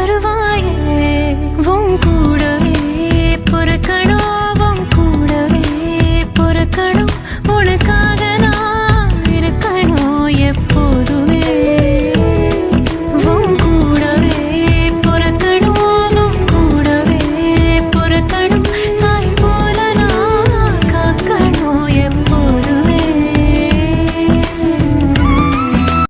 வருவாயே? உன்